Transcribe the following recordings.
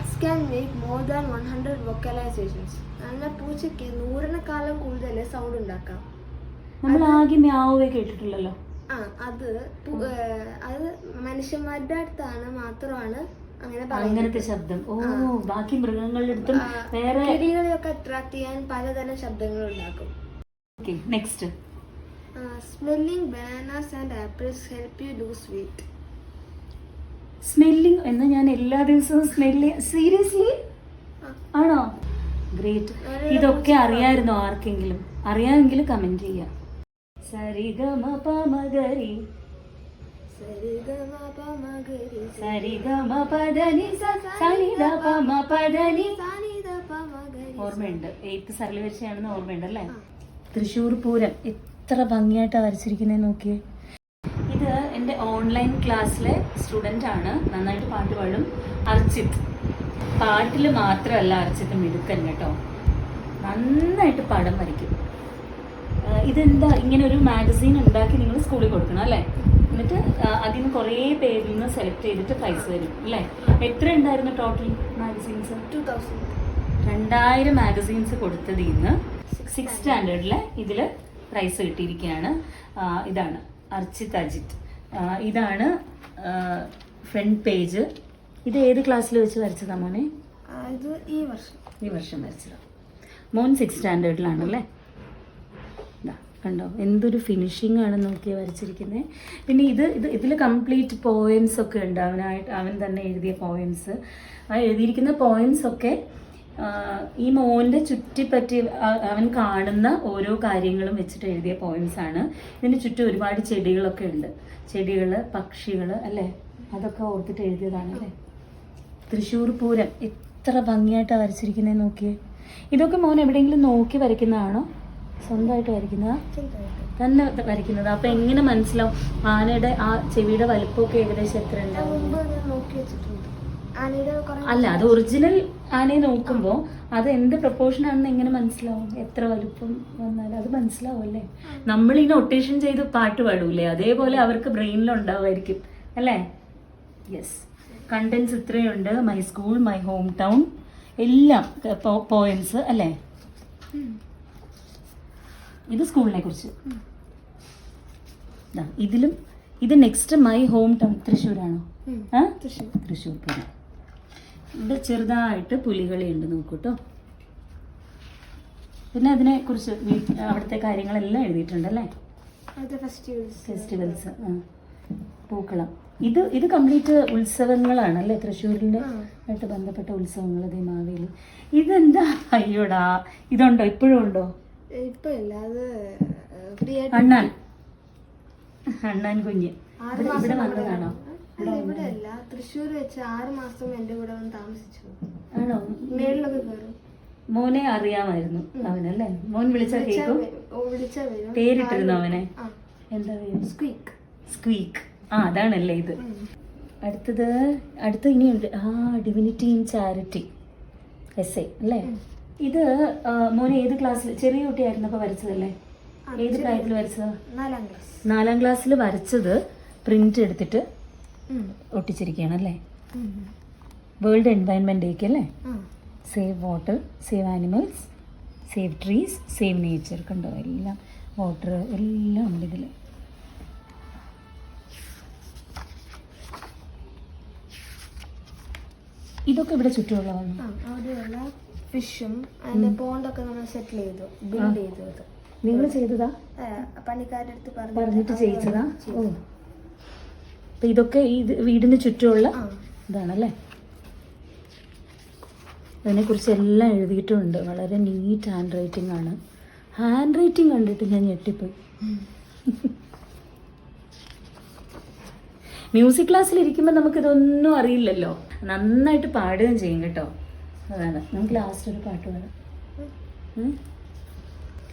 Can make more than one hundred vocalisations നല്ല പൂച്ചയ്ക്ക് നൂറിനെക്കാളും കൂടുതൽ സൗണ്ട് ഉണ്ടാക്കാം. നമ്മൾ ആകെ മ്യാവേ കേട്ടിട്ടുള്ളല്ലോ ആ അത് പു- അത് മനുഷ്യന്മാരുടെ അടുത്താണ് മാത്രമാണ് അങ്ങനെ പറയുന്നത്. അങ്ങനത്തെ ശബ്ദം. ഓ ബാക്കി മൃഗങ്ങളുടെ അടുത്തും വേറെ കിളികളെയൊക്കെ അട്രാക്ട് ചെയ്യാൻ പലതരം ശബ്ദങ്ങൾ ഉണ്ടാക്കും. Okay next smelling bananas and apples help you lose weight smelling എന്ന് ഞാൻ എല്ലാ ദിവസവും സ്മെല്ല് സീരിയസ്ലി ആണോ? ഗ്രേറ്റ് ഇതൊക്കെ അറിയായിരുന്നോ ആർക്കെങ്കിലും? അറിയാമെങ്കിൽ കമന്റ് ചെയ്യാം. സരിഗമ പമഗരി. ഓർമ്മയുണ്ട്. എയ്ത്ത് സരളി വെച്ചാണെന്ന് ഓർമ്മയുണ്ട് അല്ലേ? തൃശ്ശൂർ പൂരം. എത്ര ഭംഗിയായിട്ടാണ് വരച്ചിരിക്കുന്നത് നോക്കിയേ. എന്റെ ഓൺലൈൻ ക്ലാസ്സിലെ സ്റ്റുഡന്റ് ആണ്. നന്നായിട്ട് പാട്ട് പാടും. അർച്ചിത്. പാട്ടിൽ മാത്രമല്ല അർച്ചിത്ത് മിടുക്കൻ കേട്ടോ. നന്നായിട്ട് പടം വരയ്ക്കും. ഇതെന്താ? ഇങ്ങനെ ഒരു മാഗസീൻ ഉണ്ടാക്കി നിങ്ങൾ സ്കൂളിൽ കൊടുക്കണം അല്ലേ? എന്നിട്ട് അതിന് അതിൽ നിന്ന് കുറേ പേരിൽ നിന്ന് സെലക്ട് ചെയ്തിട്ട് പ്രൈസ് തരും അല്ലേ? എത്ര ഉണ്ടായിരുന്നു ടോട്ടൽ മാഗസീൻസ് 2000. രണ്ടായിരം മാഗസീൻസ് കൊടുത്തതിൽ നിന്ന് സിക്സ് സ്റ്റാൻഡേർഡിലെ ഇതിൽ പ്രൈസ് കിട്ടിയിരിക്കുകയാണ്. ഇതാണ്. അർച്ചിത് അജിത്. ഇതാണ് ഫ്രണ്ട് പേജ് ഇത് ഏത് ക്ലാസ്സിൽ വെച്ച് വരച്ചതാ മോനെ? ഇത് ഈ വർഷം. ഈ വർഷം വരച്ചതാ. മോൻ സിക്സ് സ്റ്റാൻഡേർഡിലാണല്ലേ കണ്ടോ? എന്തൊരു ഫിനിഷിംഗ് ആണ് നോക്കി വരച്ചിരിക്കുന്നത് പിന്നെ ഇത് ഇത് ഇതിൽ കംപ്ലീറ്റ് പോയംസ് ഒക്കെ ഉണ്ട്. അവനായിട്ട് അവൻ തന്നെ എഴുതിയ പോയംസ് ആ എഴുതിയിരിക്കുന്ന പോയംസ് ഒക്കെ ഈ മോന്റെ ചുറ്റിപ്പറ്റി അവൻ കാണുന്ന ഓരോ കാര്യങ്ങളും വെച്ചിട്ട് എഴുതിയ പോയിംസ് ആണ്. ഇതിന് ചുറ്റും ഒരുപാട് ചെടികളൊക്കെ ഉണ്ട്. ചെടികൾ പക്ഷികൾ അല്ലേ? അതൊക്കെ ഓർത്തിട്ട് എഴുതിയതാണ് അല്ലേ? തൃശ്ശൂർ പൂരം. എത്ര ഭംഗിയായിട്ട് വരച്ചിരിക്കുന്നത് നോക്കിയേ. ഇതൊക്കെ മോൻ എവിടെയെങ്കിലും നോക്കി വരയ്ക്കുന്നതാണോ? സ്വന്തമായിട്ട് വരയ്ക്കുന്നതാ? തന്നെ വരയ്ക്കുന്നത്. അപ്പൊ എങ്ങനെ മനസ്സിലാവും? ആനയുടെ ആ ചെവിയുടെ വലിപ്പമൊക്കെ ഏകദേശം എത്ര ഉണ്ടാവും അല്ല അത് ഒറിജിനൽ ആനയെ നോക്കുമ്പോൾ അത് എന്ത് പ്രപ്പോർഷൻ ആണെന്ന് എങ്ങനെ മനസ്സിലാവും. എത്ര വലുപ്പം വന്നാൽ അത് മനസ്സിലാവും അല്ലേ? നമ്മൾ ഈ നൊട്ടേഷൻ ചെയ്ത് പാട്ട് പാടൂലേ? അതേപോലെ അവർക്ക് ബ്രെയിനിൽ ഉണ്ടാവുമായിരിക്കും അല്ലേ? Yes contents ഇത്രയുണ്ട്. My school my home town എല്ലാം പോയിന്റ്സ് അല്ലേ? ഇത് സ്കൂളിനെ കുറിച്ച്. ഇതിലും ഇത് നെക്സ്റ്റ് മൈ ഹോം ടൗൺ തൃശ്ശൂരാണോ തൃശ്ശൂർ. തൃശ്ശൂർ പൂരം. ഇവിടെ ചെറുതായിട്ട് പുലികളി ഉണ്ട് നോക്കൂട്ടോ. പിന്നെ അതിനെ കുറിച്ച് അവിടുത്തെ കാര്യങ്ങളെല്ലാം എഴുതിയിട്ടുണ്ട് അല്ലേ ഫെസ്റ്റിവൽസ് പൂക്കളം. ഇത് ഇത് കംപ്ലീറ്റ് ഉത്സവങ്ങളാണ് അല്ലേ തൃശ്ശൂരിന്റെ ആയിട്ട് ബന്ധപ്പെട്ട ഉത്സവങ്ങൾ അതേ മാവേലി. ഇതെന്താ? അയ്യോടാ. ഇതുണ്ടോ? ഇപ്പോഴും ഉണ്ടോ? അണ്ണാൻ. അണ്ണാൻ കുഞ്ഞ്. ഇവിടെ വന്നതാണോ? അല്ല ഇവിടെ അല്ല തൃശ്ശൂർ വെച്ച് ആറ് മാസം എന്റെ കൂടെ വന്ന് താമസിച്ചു. ആണോ? മേളിലൊക്കെ കയറും മോനെ അറിയാമായിരുന്നു അവനല്ലേ? മോൻ കേക്കും? വിളിച്ചാ വരും. പേരിട്ടിരുന്നു അവനെ? എന്താ പേര്? സ്ക്വീക്ക്. സ്ക്വീക്ക്. ആ അതാണല്ലേ ഇത്. അടുത്തത് അടുത്ത ഇനിയുണ്ട്. ആ divinity in charity S A അല്ലേ ഇത് മോനെ ഏത് ക്ലാസ്സിൽ ചെറിയ കുട്ടിയായിരുന്നപ്പോൾ വരച്ചതല്ലേ? ഏത് ക്ലാസ്സിൽ പ്രായത്തിൽ വരച്ചത്? നാലാം ക്ലാസ് നാലാം ക്ലാസ്സിൽ വരച്ചത് പ്രിന്റ് എടുത്തിട്ട് ഒട്ടിച്ചിരിക്കുകയാണ് അല്ലേ വേൾഡ് എൻവയൺമെന്റ് ഡേക്ക് അല്ലേ save water save animals save trees save nature കണ്ടോ? എല്ലാം വാട്ടർ എല്ലാം ഉണ്ട് ഇതിൽ ഇതൊക്കെ ഇവിടെ ചുറ്റുമുള്ളതാണ്. അവിടെയുള്ള ഫിഷും അതിന്റെ പോണ്ടൊക്കെ നമ്മൾ സെറ്റിൽ ചെയ്തു ബിൽഡ് ചെയ്തു നിങ്ങൾ ചെയ്തതാ? പണിക്കാരുടെ അടുത്ത് പറഞ്ഞിട്ട് ചെയ്യിച്ചതാ? ഓ. അപ്പൊ ഇതൊക്കെ ഈ വീടിന് ചുറ്റുമുള്ള ഇതാണല്ലേ? അതിനെക്കുറിച്ച് എല്ലാം എഴുതിയിട്ടുമുണ്ട് വളരെ നീറ്റ് ഹാൻഡ് റൈറ്റിംഗ് ആണ്. ഹാൻഡ് റൈറ്റിംഗ് കണ്ടിട്ട് ഞാൻ ഞെട്ടിപ്പോയി. മ്യൂസിക് ക്ലാസ്സിൽ ഇരിക്കുമ്പോൾ നമുക്കിതൊന്നും അറിയില്ലല്ലോ. നന്നായിട്ട് പാടുകയും ചെയ്യും കേട്ടോ. അതാണ്. നമുക്ക് ലാസ്റ്റ് ഒരു പാട്ട് പാടാം.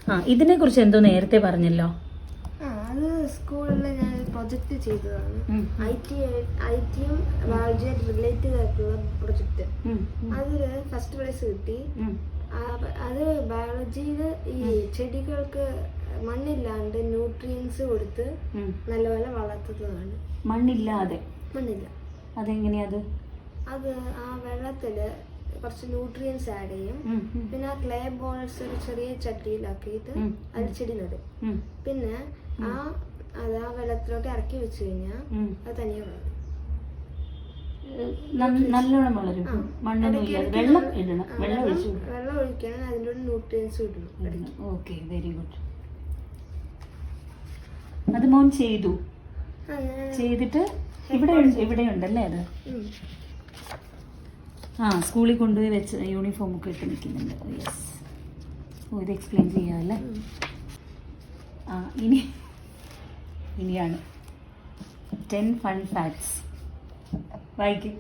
ആ ഇതിനെക്കുറിച്ച് എന്തോ നേരത്തെ പറഞ്ഞല്ലോ. അത് സ്കൂളിൽ ഞാൻ പ്രൊജക്ട് ചെയ്തതാണ്. ഐ ടി ഐ ടിയും ബയോളജിയായിട്ട് റിലേറ്റഡ് ആയിട്ടുള്ള ഉം, അതിൽ ഫസ്റ്റ് പ്രൈസ് കിട്ടി. അത് ബയോളജിയിൽ ഈ ചെടികൾക്ക് മണ്ണില്ലാണ്ട് ന്യൂട്രിയൻസ് കൊടുത്ത്. നല്ലപോലെ വളർത്തുന്നതാണ്. മണ്ണില്ലാതെ. മണ്ണില്ല. അതെങ്ങനെയാ അത്? അത് ആ വെള്ളത്തിൽ കുറച്ച് ന്യൂട്രിയൻസ് ആഡ് ചെയ്യും. പിന്നെ ആ ക്ലേ ബോൾസ് ഒരു ചെറിയ ചട്ടിയിലാക്കിയിട്ട് അത് അതിൽ ചെടി നടും. പിന്നെ ആ അത് ആ വെള്ളത്തിലോട്ട് ഇറക്കി വെച്ച് കഴിഞ്ഞാൽ അത് തനിയെ വളരും നല്ലോണം വളരും ആ. മണ്ണൊന്നും ഇടയ്ക്ക് ഇല്ലാതെ. ഇടയ്ക്ക് വെള്ളം ഇടണം. വെള്ളം ഒഴിച്ചു വെള്ളം ഒഴിക്കണം. അതിന്റെ ന്യൂട്രിയൻസ് ഇടണം. Okay very good. അത് മോൻ ചെയ്തു. ചെയ്തിട്ട് ഇവിടെ ഇവിടെ ഉണ്ടല്ലേ അത്? ആ സ്കൂളിൽ കൊണ്ടുപോയി വെച്ച് യൂണിഫോം ഒക്കെ ഇട്ട് നിൽക്കുന്നുണ്ട്. യെസ് ഓ ഇത് എക്സ്പ്ലെയിൻ ചെയ്യാമല്ലേ. ആ ഇനി ഇനിയാണ്. ടെൻ ഫൺ ഫാക്ട്സ് വായിക്കും.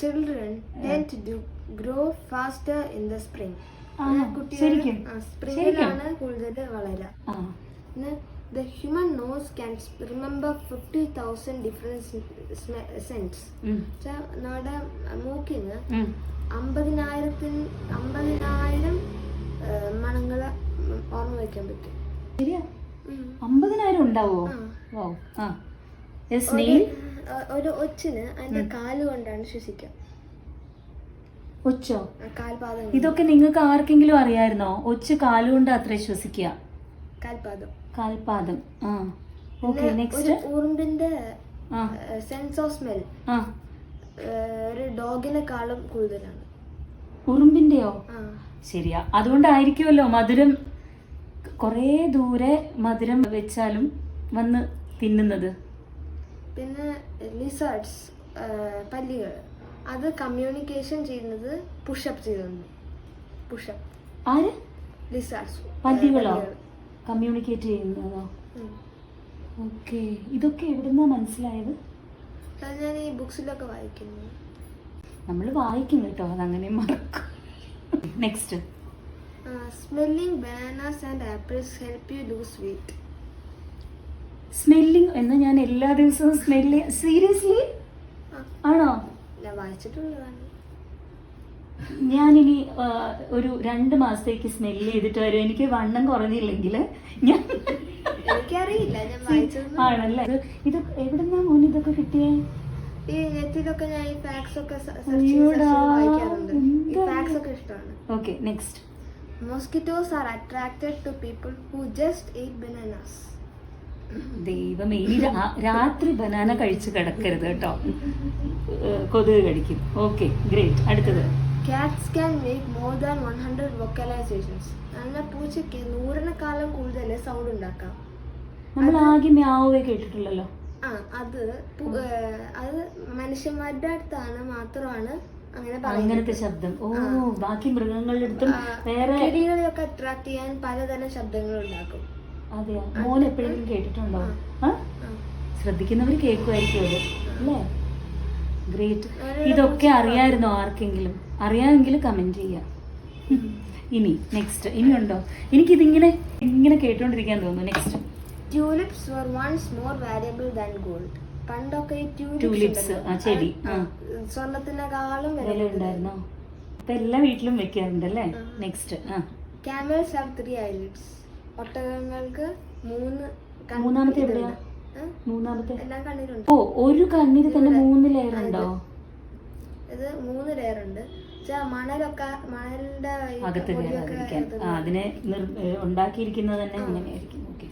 Children tend to do grow faster in the spring. ആ, കുട്ടികൾ ശരിക്കും? സ്പ്രിംഗിലാണ് കൂടുതൽ വളരുക. The human nose can remember fifty thousand different sense നമ്മുടെ മൂക്കിന്. അമ്പതിനായിരത്തിന് അമ്പതിനായിരം മണങ്ങൾ ഓർമ്മ വയ്ക്കാൻ പറ്റും. ശരിയാ? ഉം. ഉണ്ടാവോ. വൗ. ആ. യെസ് നെയിൽ ഒരു ഒച്ചിന് അതിന്റെ കാൽ കൊണ്ടാണ് ശ്വസിക്കുക. ഒച്ചോ? കാൽപാദം ഇതൊക്കെ നിങ്ങൾക്ക് ആർക്കെങ്കിലും അറിയായിരുന്നോ? ഒച്ച കാലുകൊണ്ട് അത്ര ശ്വസിക്കുക. കാൽപാദം. കാൽപാദം. ആ. ഓക്കെ നെക്സ്റ്റ് ഉറുമ്പിന്റെ സെൻസ് ഓഫ് സ്മെൽ ഒരു ഡോഗിനെക്കാളും കൂടുതലാണ്. ഉറുമ്പിന്റെയോ? ശരിയാ. അതുകൊണ്ടായിരിക്കുമല്ലോ മധുരം കുറേ ദൂരെ മധുരം വെച്ചാലും വന്ന് തിന്നുന്നത്. പിന്നെ ലിസേർഡ്സ് പല്ലികൾ. അത് കമ്മ്യൂണിക്കേഷൻ ചെയ്യുന്നത് പുഷപ്പ് ചെയ്തു പുഷപ്പ് ആര്? ലിസാർട്സ് പല്ലികളോ? കമ്മ്യൂണിക്കേറ്റ് ചെയ്യുന്നതോ ഓക്കെ. ഇതൊക്കെ എവിടുന്നാ മനസ്സിലായത്? ഞാൻ ഈ ബുക്സിലൊക്കെ വായിക്കുന്നു. നമ്മൾ വായിക്കും കേട്ടോ അതങ്ങനെ മറക്കും. Next smelling bananas and apples help you lose weight smelling എന്ന് ഞാൻ എല്ലാ ദിവസവും സ്മെല്ല് സീരിയസ്ലി ആണോ? വായിച്ചിട്ടുള്ളതാണ്. ഞാനിനി ഒരു രണ്ട് മാസത്തേക്ക് സ്മെല്ല് ചെയ്തിട്ട് വരും. എനിക്ക് വണ്ണം കുറഞ്ഞില്ലെങ്കിൽ ഞാൻ എനിക്കറിയില്ല ആണല്ലേ? ഇത് എവിടുന്നാ മോൻ ഇതൊക്കെ കിട്ടിയേ? ഈ നെറ്റിലൊക്കെ ഞാൻ ഫാക്സ് ഒക്കെ ഇഷ്ടമാണ്. Okay next mosquitoes are attracted to people who just eat bananas ദൈവമേ ഇനി രാത്രി ബനാന കഴിച്ച് കിടക്കരുത് കേട്ടോ. കൊതുക് കഴിക്കും ഓക്കെ ഗ്രേറ്റ്. അടുത്തത്. Cats can make more than one hundred vocalizations നല്ല പൂച്ചയ്ക്ക് നൂറിനെക്കാലം കൂടുതൽ സൗണ്ട് ഉണ്ടാക്കാം. നമ്മൾ ആകെ മ്യാവേ കേട്ടിട്ടുള്ളല്ലോ. ആ അത് അത് മനുഷ്യന്മാരുടെ അടുത്താണ് മാത്രമാണ് അങ്ങനത്തെ ശബ്ദം. ഓ ബാക്കി മൃഗങ്ങളുടെ അടുത്തും വേറെ കിളികളെയൊക്കെ അട്രാക്ട് ചെയ്യാൻ പലതരം ശബ്ദങ്ങൾ ഉണ്ടാക്കും. അതെയോ? മോൻ എപ്പോഴെങ്കിലും കേട്ടിട്ടുണ്ടോ. ശ്രദ്ധിക്കുന്നവർ കേൾക്കുമായിരിക്കും അത് അല്ലേ? ഗ്രേറ്റ് ഇതൊക്കെ അറിയായിരുന്നോ ആർക്കെങ്കിലും? അറിയാമെങ്കിൽ കമന്റ് ചെയ്യാം. ഇനി നെക്സ്റ്റ് ഇനി ഇനിയുണ്ടോ? എനിക്കിതിങ്ങനെ ഇങ്ങനെ കേട്ടോണ്ടിരിക്കാൻ തോന്നുന്നു. Next tulips were once more valuable than gold പണ്ടൊക്കെ ഈ ട്യൂലിപ്സ് ആ, ചെടി. സ്വർണത്തിനേക്കാളും വില ഉണ്ടായിരുന്നോ? അപ്പൊ എല്ലാ വീട്ടിലും വെക്കാറുണ്ട് അല്ലേ നെക്സ്റ്റ് ആ. ക്യാമൽസ് ഹാവ് ത്രീ ഐലിഡ്സ് ഒട്ടകങ്ങൾക്ക് മൂന്ന് മൂന്നാമത്തെ. എവിടെയാ? മൂന്നാമത്തെ? ഓ ഒരു കണ്ണിന് തന്നെ മൂന്ന് ലെയർ ഉണ്ടോ? ഇത് മൂന്ന് ലെയർ ഉണ്ട്. മണലൊക്കെ മണലിന്റെ അകത്ത് അതിനെ ഉണ്ടാക്കിയിരിക്കുന്നത് തന്നെ. അങ്ങനെയായിരിക്കും ഓക്കെ